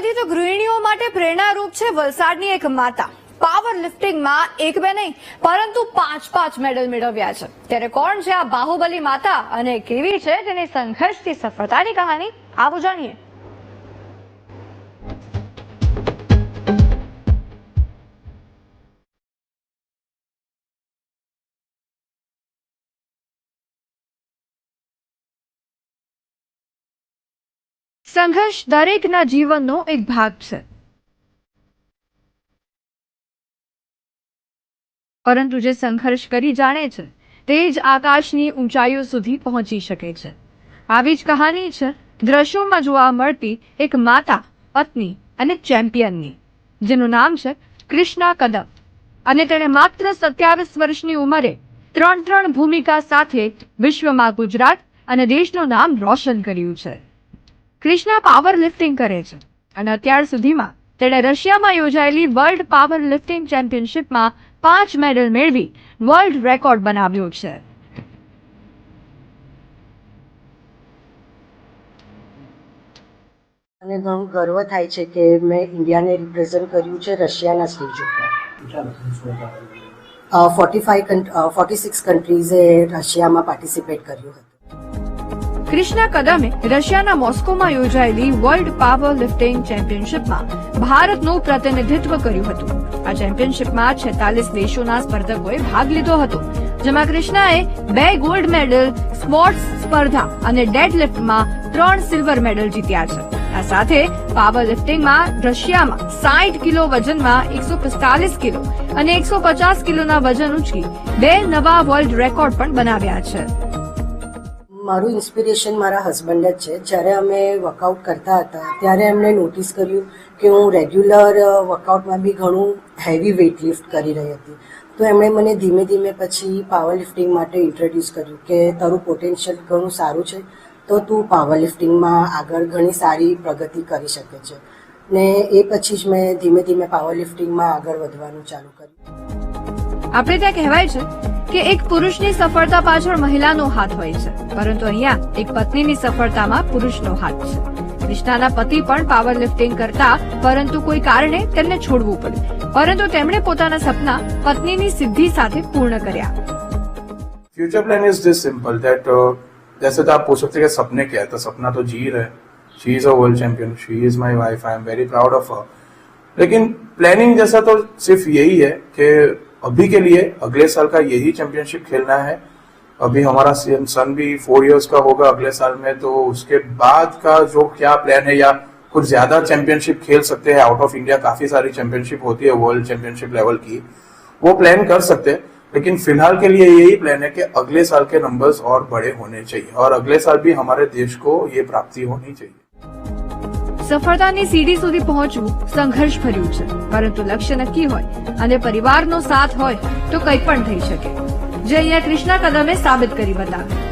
બધી તો ગૃહિણીઓ માટે પ્રેરણારૂપ છે વલસાડની એક માતા. પાવર લિફ્ટિંગમાં એક બે નહીં, પરંતુ પાંચ પાંચ મેડલ મેળવ્યા છે. ત્યારે કોણ છે આ બાહુબલી માતા અને કેવી છે તેની સંઘર્ષથી સફળતાની કહાની? આવો જાણીએ. સંઘર્ષ દરેકના જીવનનો એક ભાગ છે. પરંતુ જે સંઘર્ષ કરી જાણે છે, તે જ આકાશની ઊંચાઈઓ સુધી પહોંચી શકે છે. આવી જ કહાની છે, દ્રશ્યોમાં જોવા મળતી એક માતા, પત્ની અને ચેમ્પિયનની, જેનું નામ છે કૃષ્ણા કદમ. અને તેણે માત્ર સત્યાવીસ વર્ષની ઉંમરે ત્રણ ત્રણ ભૂમિકા સાથે વિશ્વમાં ગુજરાત અને દેશનું નામ રોશન કર્યું છે. કૃષ્ણા પાવર લિફ્ટિંગ કરે છે. અને અત્યાર સુધીમાં તેણે રશિયામાં યોજાયેલી વર્લ્ડ પાવર લિફ્ટિંગ ચેમ્પિયનશિપમાં પાંચ મેડલ મેળવી વર્લ્ડ રેકોર્ડ બનાવ્યો છે. મને ઘણું ગર્વ થાય છે કે મેં ઇન્ડિયાને રિપ્રેઝન્ટ કર્યું છે રશિયાના સ્ટેજ ઉપર. ફોર્ટી ફાઈવ ફોર્ટી સિક્સ કન્ટ્રીઝે રશિયામાં પાર્ટિસિપેટ કર્યું હતું. કૃષ્ણા કદમે રશિયાના મોસ્કોમાં યોજાયેલી વર્લ્ડ પાવર લિફ્ટિંગ ચેમ્પિયનશીપમાં ભારતનું પ્રતિનિધિત્વ કર્યું હતું. આ ચેમ્પિયનશિપમાં છેતાલીસ દેશોના સ્પર્ધકોએ ભાગ લીધો હતો, જેમાં કૃષ્ણાએ બે ગોલ્ડ મેડલ સ્પોર્ટ્સ સ્પર્ધા અને ડેડ લિફ્ટમાં ત્રણ સિલ્વર મેડલ જીત્યા છે. આ સાથે પાવર લિફ્ટિંગમાં રશિયામાં સાઠ કિલો વજનમાં એકસો પિસ્તાલીસ કિલો અને એકસો પચાસ કિલોના વજન ઉંચકી બે નવા વર્લ્ડ રેકોર્ડ પણ બનાવ્યા છે. મારું ઇન્સ્પિરેશન મારા હસબન્ડ જ છે. જ્યારે અમે વર્કઆઉટ કરતા હતા, ત્યારે એમણે નોટિસ કર્યું કે હું રેગ્યુલર વર્કઆઉટમાં બી ઘણું હેવી વેઇટ લિફ્ટ કરી રહી હતી. તો એમણે મને ધીમે ધીમે પછી પાવર લિફ્ટિંગ માટે ઇન્ટ્રોડ્યુસ કર્યું કે તારું પોટેન્શિયલ ઘણું સારું છે, તો તું પાવર લિફ્ટિંગમાં આગળ ઘણી સારી પ્રગતિ કરી શકે છે. ને એ પછી જ મેં ધીમે ધીમે પાવર લિફ્ટિંગમાં આગળ વધવાનું ચાલુ કર્યું. આપણે ત્યાં કહેવાય છે કે એક પુરુષની સફળતા પાછળ મહિલાનો હાથ હોય છે પરંતુ અહીંયા એક પત્નીની સફળતામાં પુરુષનો હાથ છે કૃષ્ણાના પતિ પણ પાવર લિફ્ટિંગ કરતા પરંતુ કોઈ કારણે તેમને છોડવું પડ્યું પરંતુ તેમણે પોતાના સપના પત્નીની સિદ્ધિ સાથે પૂર્ણ કર્યા future plan is this simple that जैसे तो आप पूछ सकते हैं कि सपने क्या है तो सपना तो जी रहे she is a world champion she is my wife I am very proud of her लेकिन प्लानिंग जैसा तो सिर्फ यही है कि अभी के लिए अगले साल का यही चैंपियनशिप खेलना है। अभी हमारा सन भी फोर इयर्स का होगा अगले साल में तो उसके बाद का जो क्या प्लान है, या कुछ ज़्यादा चैंपियनशिप खेल सकते हैं आउट ऑफ़ इंडिया काफ़ी सारी चैंपियनशिप होती है वर्ल्ड चैंपियनशिप लेवल की। वो प्लान कर सकते हैं, लेकिन फ़िलहाल के लिए यही प्लान है कि अगले साल के नंबर्स और बड़े होने चाहिए, और अगले साल भी हमारे देश को ये प्राप्ति होनी चाहिए। સફળતાની સીડી સુધી પહોંચવું સંઘર્ષ ભર્યું છે. પરંતુ લક્ષ્ય નક્કી હોય અને પરિવારનો સાથ હોય તો કંઈ પણ થઈ શકે. જે અહીંયા કૃષ્ણા કદમે સાબિત કરી બતાવ્યું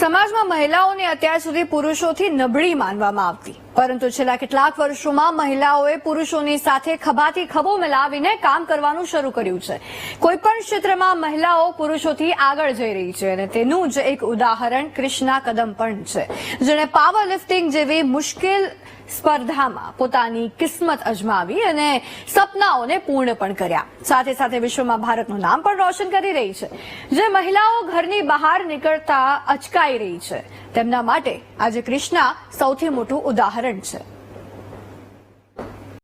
સમાજમાં મહિલાઓને અત્યાર સુધી પુરુષોથી નબળી માનવામાં આવતી. પરંતુ છેલ્લા કેટલાક વર્ષોમાં મહિલાઓએ પુરુષોની સાથે ખભાથી ખભો મિલાવીને કામ કરવાનું શરૂ કર્યું છે. કોઈ પણ ક્ષેત્રમાં મહિલાઓ પુરુષોથી આગળ જઈ રહી છે અને તેનું જ એક ઉદાહરણ ક્રિષ્ના કદમ પણ છે. જેણે પાવર લિફ્ટિંગ જેવી મુશ્કેલ સ્પર્ધામાં પોતાની કિસ્મત અજમાવી અને સપનાઓને પૂર્ણ પણ કર્યા. સાથે સાથે વિશ્વમાં ભારતનું નામ પણ રોશન કરી રહી છે. જે મહિલાઓ ઘરની બહાર નીકળતા અચકાઈ રહી છે. તેમના માટે આજે કૃષ્ણા સૌથી મોટું ઉદાહરણ છે.